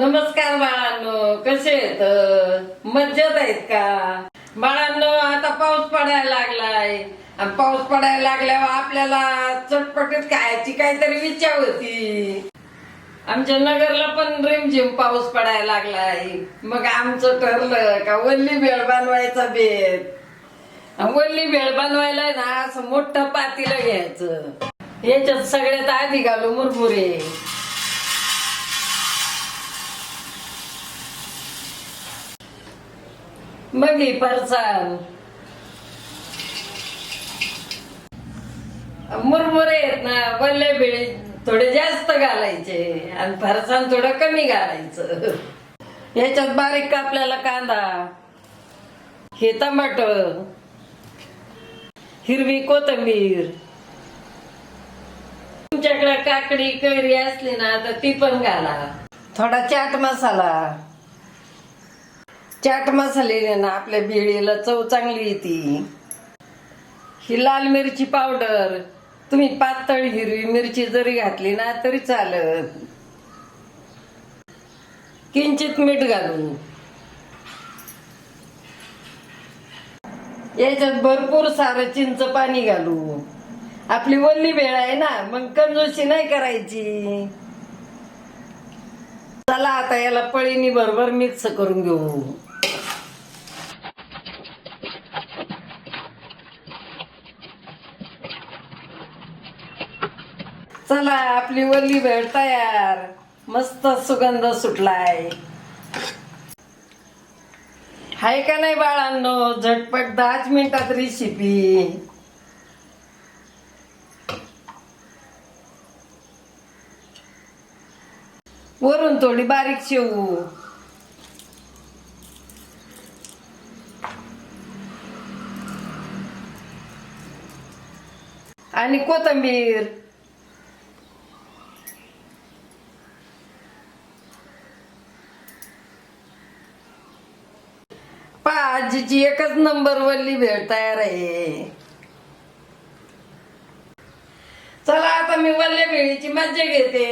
नमस्कार बाळांनो कसे आहेत? मज्जत आहेत का? बाळांनो आता पाऊस पडायला लागलाय. आणि पाऊस पडायला लागल्यावर आपल्याला चटपटीत खायची काहीतरी इच्छा होती. आमच्या नगरला पण रिमझिम पाऊस पडायला लागलाय. मग आमचं ठरलं का वल्ली भेळ बनवायचा बेत. वल्ली भेळ बनवायला ना असं मोठं पातीला घ्यायचं. याच्यात सगळ्यात आधी घालू मुरमुरे. मग ही फरसाण मुरमुरे आहेत ना वल्ले बिळे थोडे जास्त घालायचे आणि फरसाण थोडं कमी घालायचं. याच्यात बारीक कापलेला कांदा हे टमाट हिरवी कोथिंबीर. तुमच्याकडे काकडी कैरी असली ना तर ती पण घाला. थोडा चाट मसाला. चाट मसाल्याने ना आपल्या बिळीला चव चांगली येते. ही लाल मिरची पावडर तुम्ही पातळ हिरवी मिरची जरी घातली ना तरी चालत. किंचित मीठ घालू याच्यात भरपूर सारं चिंच पाणी घालू आपली वल्ली वेळ आहे ना मग कमजोशी नाही करायची. चला आता याला पळीनी बरोबर मिक्स करून घेऊ. चला आपली वल्ली भेळ तयार. मस्त सुगंध सुटलाय. हाय का नाही बाळांनो? झटपट दहाच मिनिटात रेसिपी वरून थोडी बारीक शेवू. आणि कोथंबीर. आजीची एकच नंबर वल्ली भेळ तयार आहे. चला आता मी वल्ल्या भेळीची मज्जा घेते.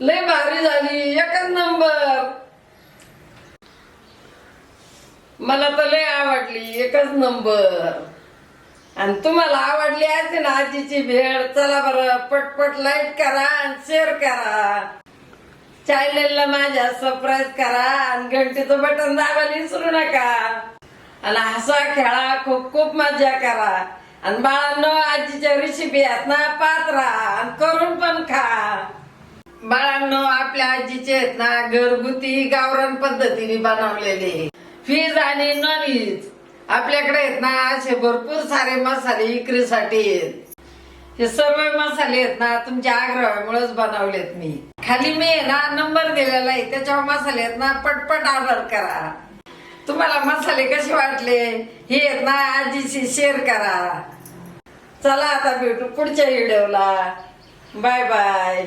लय भारी झाली एकच नंबर. मला तर लय आवडली एकच नंबर. आणि तुम्हाला आवडली असेल ना आजीची भेळ चला बरं पटपट लाईक करा आणि शेअर करा. चॅनलला माझ्या सबस्क्राईब करा आणि घंटीचं बटन दाबायला विसरू नका. आणि हसा खेळा खूप खूप मजा करा. आणि बाळांनो आजीच्या रेसिपी आहेत ना पात्र राहा आणि करून पण खा. बाळांनो आपल्या आजीचे आहेत ना घरगुती गावरान पद्धतीने बनवलेले. व्हेज आणि नॉन व्हेज आपल्याकडे आहेत ना असे भरपूर सारे मसाले विक्रीसाठी आहेत. हे सर्व मसाले आहेत ना तुमच्या आग्रहामुळेच बनवलेत मी. खाली मी आहे ना नंबर दिलेला आहे. त्याच्यावर मसाले आहेत ना पटपट ऑर्डर करा. तुम्हाला मसाले कसे वाटले हे आहेत ना आजीशी शेअर करा. चला आता भेटू पुढच्या व्हिडिओला. Bye bye